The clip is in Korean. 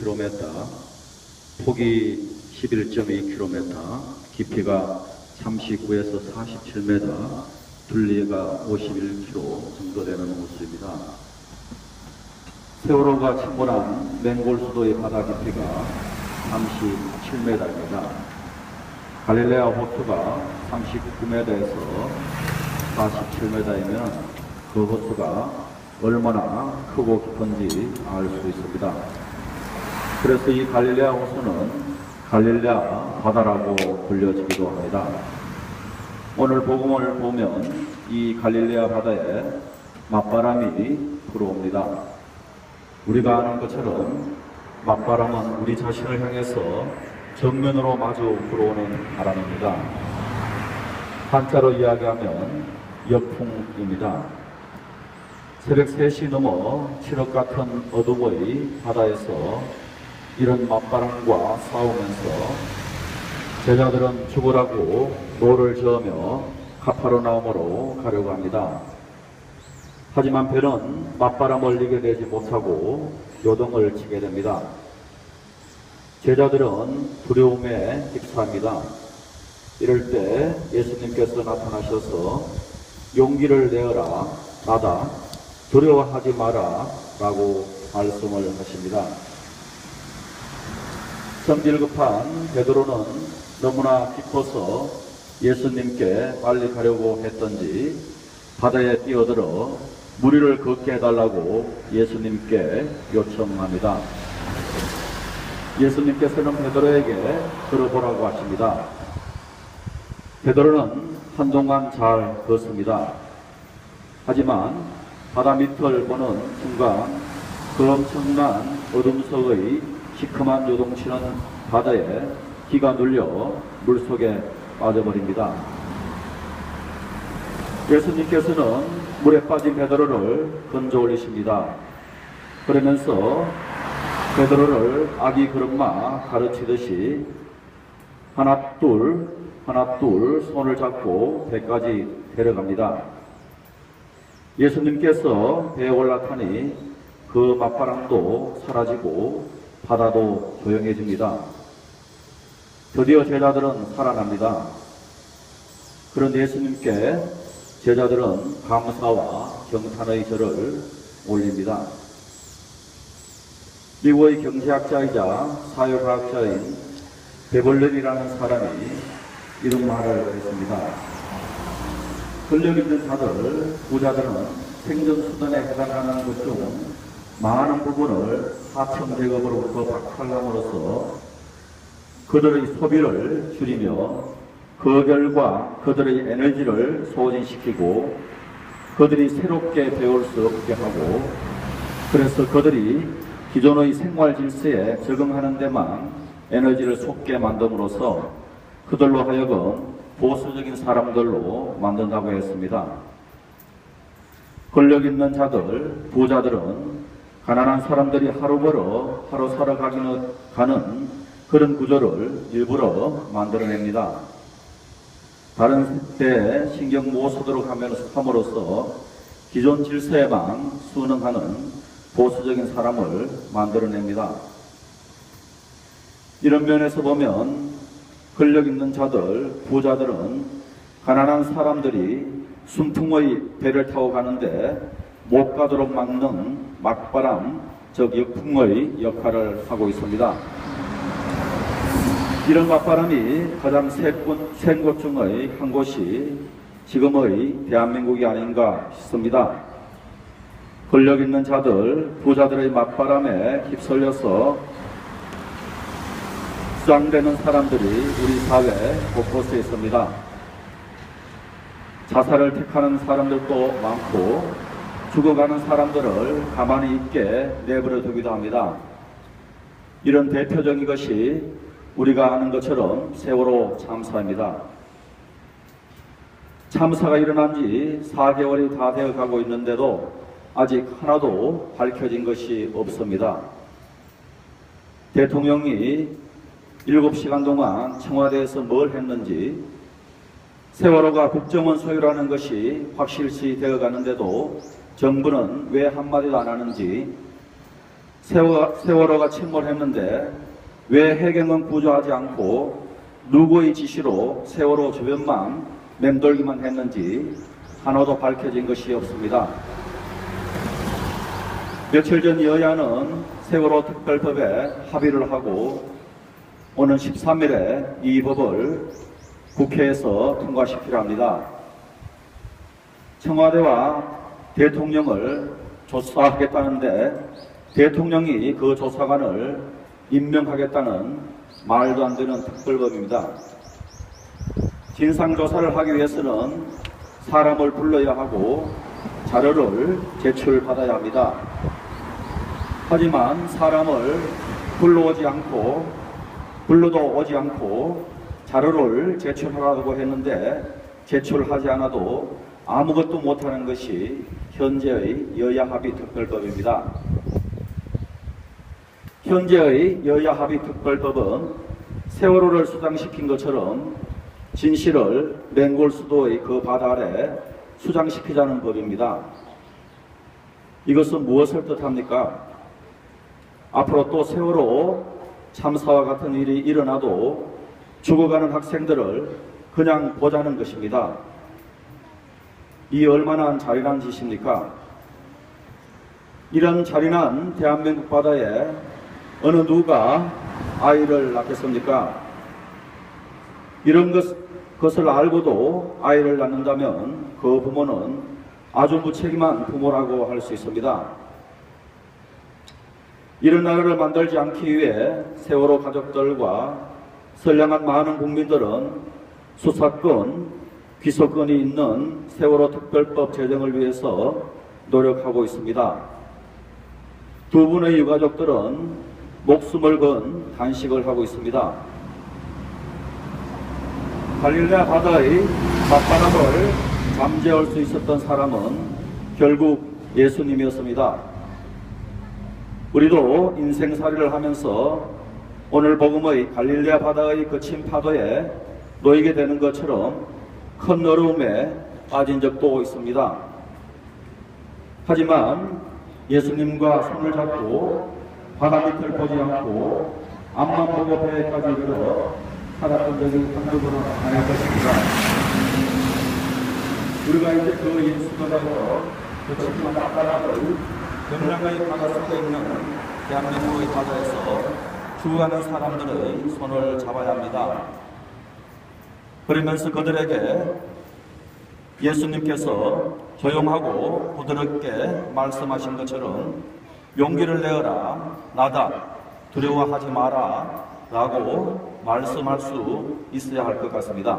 51km, 폭이 11.2km, 깊이가 39에서 47m, 둘리가 51km 정도 되는 호수입니다. 세월호가 침몰한 맹골 수도의 바다 깊이가 37m입니다. 갈릴레아 호수가 39m에서 47m이면 그 호수가 얼마나 크고 깊은지 알 수 있습니다. 그래서 이 갈릴레아 호수는 갈릴레아 바다라고 불려지기도 합니다. 오늘 복음을 보면 이 갈릴레아 바다에 맞바람이 불어옵니다. 우리가 아는 것처럼 맞바람은 우리 자신을 향해서 정면으로 마주 불어오는 바람입니다. 한자로 이야기하면 역풍입니다. 새벽 3시 넘어 칠흑 같은 어둠의 바다에서 이런 맞바람과 싸우면서 제자들은 죽으라고 노를 저으며 카파르나움으로 가려고 합니다. 하지만 배는 맞바람을 이겨내지 못하고 요동을 치게 됩니다. 제자들은 두려움에 휩싸입니다. 이럴 때 예수님께서 나타나셔서 용기를 내어라 나다 두려워하지 마라 라고 말씀을 하십니다. 성질 급한 베드로는 너무나 기뻐서 예수님께 빨리 가려고 했던지 바다에 뛰어들어 무리를 걷게 해달라고 예수님께 요청합니다. 예수님께서는 베드로에게 걸어보라고 하십니다. 베드로는 한동안 잘 걷습니다. 하지만 바다 밑을 보는 순간 그 엄청난 어둠 속의 시커먼 요동치는 바다에 기가 눌려 물속에 빠져버립니다. 예수님께서는 물에 빠진 베드로를 건져 올리십니다. 그러면서 베드로를 아기 그릇마 가르치듯이 하나 둘 하나 둘 손을 잡고 배까지 데려갑니다. 예수님께서 배에 올라타니 그 맞바람도 사라지고 바다도 조용해집니다. 드디어 제자들은 살아납니다. 그런데 예수님께 제자들은 감사와 경탄의 절을 올립니다. 미국의 경제학자이자 사회과학자인 베벌렌이라는 사람이 이런 말을 했습니다. 권력 있는 자들, 부자들은 생존 수단에 해당하는 것중 많은 부분을 하청 대업으로부터 박탈함으로써 그들의 소비를 줄이며 그 결과 그들의 에너지를 소진시키고 그들이 새롭게 배울 수 없게 하고 그래서 그들이 기존의 생활 질서에 적응하는 데만 에너지를 쏟게 만듦으로써 그들로 하여금 보수적인 사람들로 만든다고 했습니다. 권력 있는 자들, 부자들은 가난한 사람들이 하루 벌어 하루 살아가기는 가는 그런 구조를 일부러 만들어냅니다. 다른 때에 신경 못 쓰도록 함으로써 기존 질서에만 순응하는 보수적인 사람을 만들어냅니다. 이런 면에서 보면 권력 있는 자들, 부자들은 가난한 사람들이 순풍의 배를 타고 가는데 못 가도록 막는 막바람, 즉 역풍의 역할을 하고 있습니다. 이런 맞바람이 가장 센 곳 중의 한 곳이 지금의 대한민국이 아닌가 싶습니다. 권력 있는 자들, 부자들의 맞바람에 휩쓸려서 수장되는 사람들이 우리 사회 곳곳에 있습니다. 자살을 택하는 사람들도 많고 죽어가는 사람들을 가만히 있게 내버려 두기도 합니다. 이런 대표적인 것이 우리가 아는 것처럼 세월호 참사입니다. 참사가 일어난 지 4개월이 다 되어 가고 있는데도 아직 하나도 밝혀진 것이 없습니다. 대통령이 7시간 동안 청와대에서 뭘 했는지 세월호가 국정원 소유라는 것이 확실시 되어 가는데도 정부는 왜 한마디도 안 하는지 세월, 세월호가 침몰했는데 왜 해경은 구조하지 않고 누구의 지시로 세월호 주변만 맴돌기만 했는지 하나도 밝혀진 것이 없습니다. 며칠 전 여야는 세월호 특별법에 합의를 하고 오는 13일에 이 법을 국회에서 통과시키려 합니다. 청와대와 대통령을 조사하겠다는데 대통령이 그 조사관을 임명하겠다는 말도 안 되는 특별법입니다. 진상조사를 하기 위해서는 사람을 불러야 하고 자료를 제출받아야 합니다. 하지만 사람을 불러오지 않고 불러도 오지 않고 자료를 제출하라고 했는데 제출하지 않아도 아무것도 못하는 것이 현재의 여야 합의 특별법입니다. 현재의 여야 합의 특별법은 세월호를 수장시킨 것처럼 진실을 맹골 수도의 그 바다 아래 수장시키자는 법입니다. 이것은 무엇을 뜻합니까? 앞으로 또 세월호 참사와 같은 일이 일어나도 죽어가는 학생들을 그냥 보자는 것입니다. 이 얼마나 잔인한 짓입니까? 이런 잔인한 대한민국 바다에 어느 누가 아이를 낳겠습니까? 이런 것, 것을 알고도 아이를 낳는다면 그 부모는 아주 무책임한 부모라고 할 수 있습니다. 이런 나라를 만들지 않기 위해 세월호 가족들과 선량한 많은 국민들은 수사권, 기소권이 있는 세월호 특별법 제정을 위해서 노력하고 있습니다. 두 분의 유가족들은 목숨을 건 단식을 하고 있습니다. 갈릴레아 바다의 맞바람을 잠재울 수 있었던 사람은 결국 예수님이었습니다. 우리도 인생살이를 하면서 오늘 복음의 갈릴레아 바다의 거친 파도에 놓이게 되는 것처럼 큰 어려움에 빠진 적도 있습니다. 하지만 예수님과 손을 잡고 바다 밑을 보지 않고 앞만 보고 배에까지 이르러 살았던 적이 한두 번은 아닐 것입니다. 우리가 이제 그 예수님으로 그 지금 바다를 명랑하게 바다 속에 있는 대한민국의 바다에서 죽어가는 사람들의 손을 잡아야 합니다. 그러면서 그들에게 예수님께서 조용하고 부드럽게 말씀하신 것처럼 용기를 내어라 나다 두려워하지 마라 라고 말씀할 수 있어야 할 것 같습니다.